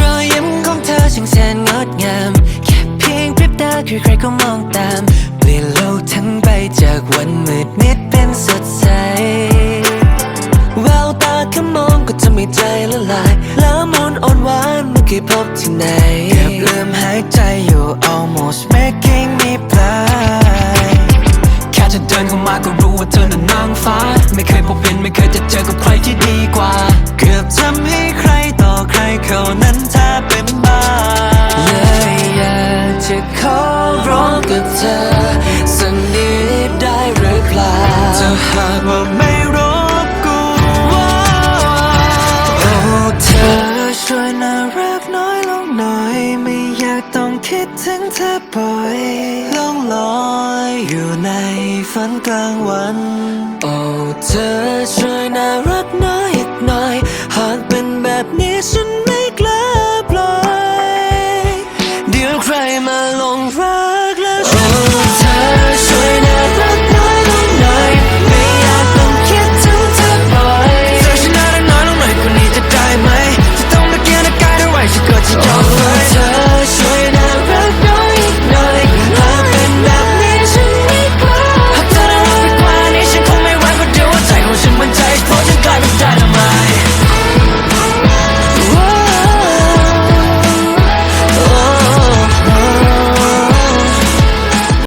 รอยยิ้มของเธอช่างแสนงดงาม แค่เพียงพริบตาคือใครก็มองตาม เปลี่ยนโลกทั้งใบจากวันมืดมิดเป็นสดใสแววตาแค่มองก็ทำให้ใจละลายละมุนอ่อนหวานเมื่เคยพบที่ไหน ไม่เคยจะเจอกับใครที่ดีกว่า เกือบทำให้ใครต่อใครเขานั้นแทบเป็นบ้าเลยอยากจะขอร้องกับเธอสักนิดได้หรือเปล่าถ้าหากว่าไม่รบกวนโอ้เธอช่วยน่ารักน้อยลงหน่อย ไม่อยากต้องคิดถึงเธอบ่อยล่องลอยอยู่ในฝันกลางวันโอ้ เธอช่วยน่ารักน้อยอีกหน่อย หากเป็นแบบนี้ฉันไม่กล้าปล่อย เดี๋ยวใครมาลงรัก